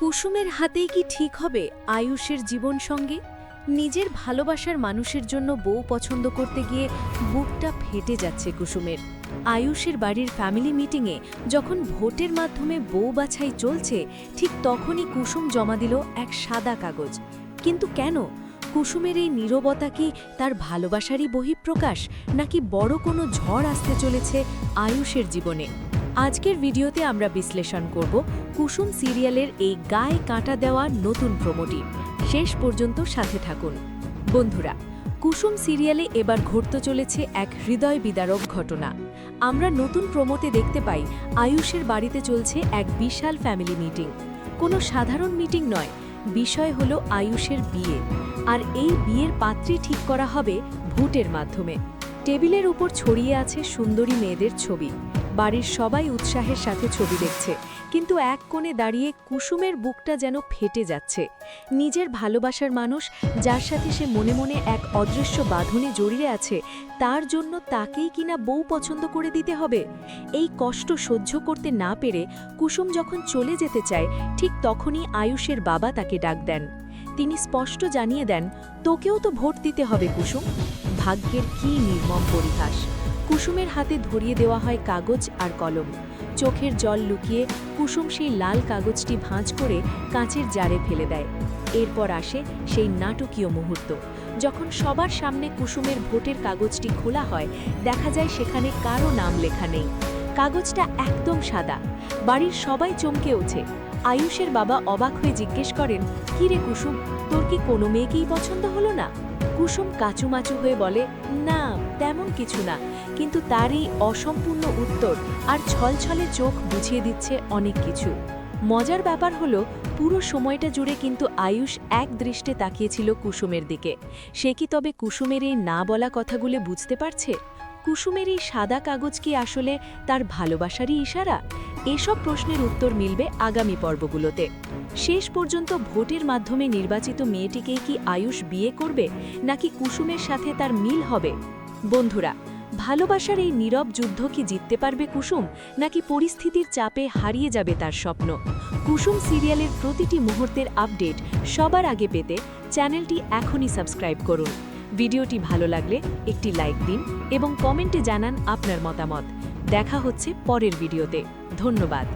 কুসুমের হাতেই কি ঠিক হবে আয়ুষের জীবন সঙ্গে? নিজের ভালোবাসার মানুষের জন্য বউ পছন্দ করতে গিয়ে বুকটা ফেটে যাচ্ছে কুসুমের। আয়ুষের বাড়ির ফ্যামিলি মিটিংয়ে যখন ভোটের মাধ্যমে বউ বাছাই চলছে, ঠিক তখনই কুসুম জমা দিল এক সাদা কাগজ। কিন্তু কেন? কুসুমের এই নীরবতা কি তার ভালোবাসারই বহিঃপ্রকাশ, নাকি বড় কোনো ঝড় আসতে চলেছে আয়ুষের জীবনে? আজকের ভিডিওতে আমরা বিশ্লেষণ করব কুসুম সিরিয়ালের এই গায়ে কাঁটা দেওয়া নতুন প্রমোটি। শেষ পর্যন্ত সাথে থাকুন। বন্ধুরা, কুসুম সিরিয়ালে এবার ঘটতে চলেছে এক হৃদয় বিদারক ঘটনা। আমরা নতুন প্রমোতে দেখতে পাই আয়ুষের বাড়িতে চলছে এক বিশাল ফ্যামিলি মিটিং। কোনো সাধারণ মিটিং নয়, বিষয় হলো আয়ুষের বিয়ে। আর এই বিয়ের পাত্রী ঠিক করা হবে ভোটের মাধ্যমে। টেবিলের উপর ছড়িয়ে আছে সুন্দরী মেয়েদের ছবি। বাড়ির সবাই উৎসাহের সাথে ছবি দেখছে। কিন্তু এক কোণে দাঁড়িয়ে কুসুমের বুকটা যেন ফেটে যাচ্ছে। নিজের ভালোবাসার মানুষ যার সাথে সে মনে মনে এক অদৃশ্য বাঁধনে জড়িয়ে আছে, তার জন্য তাকেই কিনা বউ পছন্দ করে দিতে হবে? এই কষ্ট সহ্য করতে না পেরে কুসুম যখন চলে যেতে চায়, ঠিক তখনই আয়ুষের বাবা তাকে ডাক দেন। তিনি স্পষ্ট জানিয়ে দেন, তোকেও তো ভোট দিতে হবে কুসুম। ভাগ্যের কী নির্মম পরিহাস। কুসুমের হাতে ধরিয়ে দেওয়া হয় কাগজ আর কলম। চোখের জল লুকিয়ে কুসুম সেই লাল কাগজটি ভাঁজ করে কাঁচের জারে ফেলে দেয়। এরপর আসে সেই নাটকীয় মুহূর্ত। যখন সবার সামনে কুসুমের ভোটের কাগজটি খোলা হয়, দেখা যায় সেখানে কারও নাম লেখা নেই। কাগজটা একদম সাদা। বাড়ির সবাই চমকে ওঠে। আয়ুষের বাবা অবাক হয়ে জিজ্ঞেস করেন, কি রে কুসুম, তোর কি কোনো মেয়েকেই পছন্দ হলো না? কুসুম কাচুমাচু হয়ে বলে, না, তেমন কিছু না। কিন্তু তারই অসম্পূর্ণ উত্তর আর ছলছলে চোখ বুঝিয়ে দিচ্ছে অনেক কিছু। মজার ব্যাপার হলো, পুরো সময়টা জুড়ে কিন্তু আয়ুষ এক দৃষ্টে তাকিয়েছিল কুসুমের দিকে। সে কি তবে কুসুমের এই না বলা কথাগুলো বুঝতে পারছে? কুসুমের এই সাদা কাগজ কি আসলে তার ভালোবাসারই ইশারা? এসব প্রশ্নের উত্তর মিলবে আগামী পর্বগুলোতে। শেষ পর্যন্ত ভোটের মাধ্যমে নির্বাচিত মেয়েটিকেই কি আয়ুষ বিয়ে করবে, নাকি কুসুমের সাথে তার মিল হবে? বন্ধুরা, ভালোবাসার এই নীরব যুদ্ধ কি জিততে পারবে কুসুম, নাকি পরিস্থিতির চাপে হারিয়ে যাবে তার স্বপ্ন? কুসুম সিরিয়ালের প্রতিটি মুহূর্তের আপডেট সবার আগে পেতে চ্যানেলটি এখনই সাবস্ক্রাইব করুন। ভিডিওটি ভালো লাগলে একটি লাইক দিন এবং কমেন্টে জানান আপনার মতামত। দেখা হচ্ছে পরের ভিডিওতে। ধন্যবাদ।